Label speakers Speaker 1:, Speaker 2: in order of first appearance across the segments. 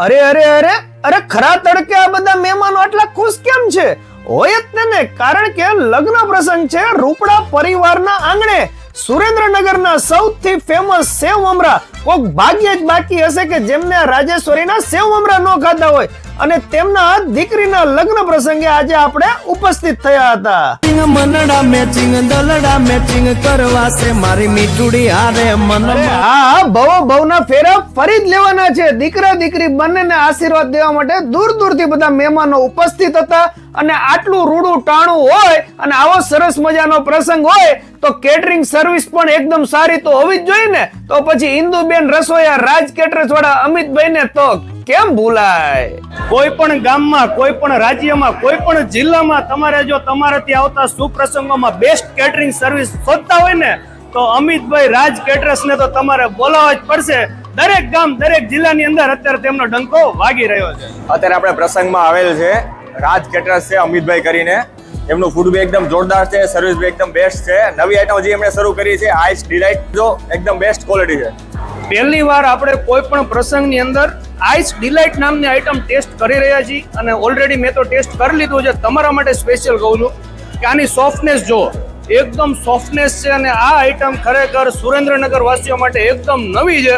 Speaker 1: અરે અરે અરે અરે, ખરા તડકે આ બધા મહેમાનો આટલા ખુશ કેમ છે? હોય જ તેને, કારણ કે લગ્ન પ્રસંગ છે રૂપડા પરિવારના આંગણે. સુરેન્દ્રનગરના સૌથી ફેમસ સેવ મમરા કોક ભાગ્ય જ બાકી હશે કે જેમને રાજેશ્વરીના સેવ મમરા ન ખાધા હોય. અને તેમના દીકરીના લગ્ન પ્રસંગે આજે આપણે ઉપસ્થિત થયા હતા.
Speaker 2: મનડા મેચિંગ દલડા મેચિંગ કરવા છે મારી મીઠુડી. હારે મન
Speaker 1: હા ભવો ભવના ફેરા ફરી જ લેવાના છે. દીકરા દીકરી બંનેને આશીર્વાદ દેવા માટે દૂર દૂરથી બધા મહેમાનો ઉપસ્થિત હતા. અને આટલું રૂડું ટાણું હોય અને આવો સરસ મજાનો પ્રસંગ હોય તો કેટરિંગ સર્વિસ પણ એકદમ સારી તો હોવી જ જોઈએ ને? તો પછી ઇન્દુબેન રસોઈયા રાજ કેટરર્સ વાળા અમિતભાઈ ને તો કેમ ભૂલાય? કોઈ પણ ગામમાં કોઈ પણ રાજ્યમાં કોઈ પણ જિલ્લામાં તમારે જો તમારાથી આવતા સુપ્રસંગોમાં બેસ્ટ કેટરિંગ સર્વિસ શોધતા હોય ને તો અમિતભાઈ રાજ કેટરર્સ ને તો તમારે બોલાવવા જ પડશે. દરેક ગામ દરેક જિલ્લાની અંદર અત્યારે તેમનો ડંકો વાગી રહ્યો છે.
Speaker 3: અત્યારે આપણે પ્રસંગમાં આવેલ છે. રાજ કેટરર્સ છે અમિતભાઈ કરીને. એમનું ફૂડ બી એકદમ જોરદાર છે સર્વિસ બી એકદમ બેસ્ટ છે. નવી આઈટમ જે એમણે શરૂ કરી છે આઈસ ડિલાઇટ જો એકદમ બેસ્ટ ક્વોલિટી છે.
Speaker 1: પહેલી વાર આપણે કોઈ પણ પ્રસંગની અંદર આઈસ ડિલાઇટ નામની આઈટમ ટેસ્ટ કરી રહ્યા છીએ અને ઓલરેડી મેં તો ટેસ્ટ કરી લીધું છે. તમારા માટે સ્પેશિયલ કહું છું કે આની સોફ્ટનેસ જો એકદમ સોફ્ટનેસ છે અને આ આઈટમ ખરેખર સુરેન્દ્રનગર વાસીઓ માટે એકદમ નવી છે.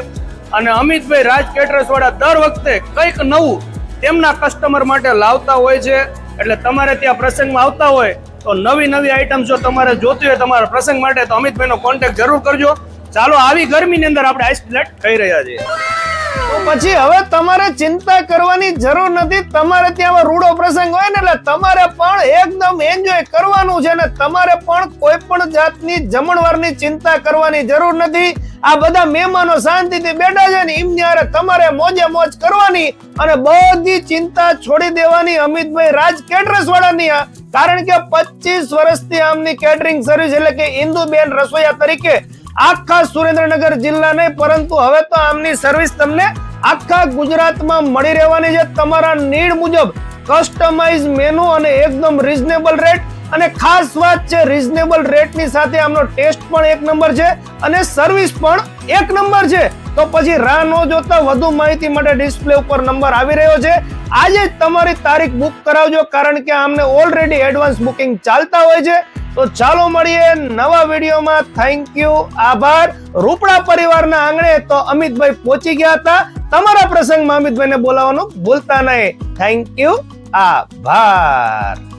Speaker 1: અને અમિતભાઈ રાજ કેટરસ વાળા દર વખતે કંઈક નવું તેમના કસ્ટમર માટે લાવતા હોય છે, એટલે તમારે ત્યાં પ્રસંગમાં આવતા હોય, તો નવી નવી આઈટમ જો તમારે જોતી હોય તમારા પ્રસંગ માટે, તો અમિતભાઈનો કોન્ટેક્ટ જરૂર કરજો. ચાલો, આવી ગરમીની અંદર આપણે આઈસ પ્લેટ ખાઈ રહ્યા છીએ. પછી હવે તમારે ચિંતા કરવાની જરૂર નથી તમારે ત્યાં રૂડો પ્રસંગ હોય ને એટલે તમારે પણ એકદમ એન્જોય કરવાનું છે ને તમારે પણ કોઈ પણ જાતની જમણવારની ચિંતા કરવાની જરૂર નથી આ બધા મહેમાનો શાંતિથી બેઠા છે ને એમની તમારે મોજે મોજ કરવાની અને બધી ચિંતા છોડી દેવાની અમિતભાઈ રાજ કેટરસ વાળાની. કારણ કે પચીસ વર્ષથી આમની કેટરિંગ સર્વિસ એટલે કે ઇન્દુબેન રસોઈયા તરીકે આખા સુરેન્દ્રનગર જિલ્લા નહીં, પરંતુ હવે તો આમની સર્વિસ તમને આખા ગુજરાતમાં મળી રહેવાની છે તમારા નીડ મુજબ કસ્ટમાઇઝ મેનુ અને એકદમ રીઝનેબલ રેટ અને ખાસ વાત છે રીઝનેબલ રેટની સાથે આમનો ટેસ્ટ પણ એક નંબર છે અને સર્વિસ પણ એક નંબર છે. તો પછી રાહ ન જોતા વધુ માહિતી માટે ડિસ્પ્લે ઉપર નંબર આવી રહ્યો છે. આજે જ તમારી તારીખ બુક કરાવજો, કારણ કે આમને ઓલરેડી એડવાન્સ બુકિંગ ચાલતા હોય છે. તો ચાલો મળીએ નવા વિડીયોમાં. થેન્ક યુ આભાર. રૂપડા પરિવારના આંગણે તો અમિતભાઈ પહોંચી ગયા હતા. તમારા પ્રસંગમાં અમિતભાઈને બોલાવવાનું ભૂલતા નહીં. થેન્ક યુ આભાર.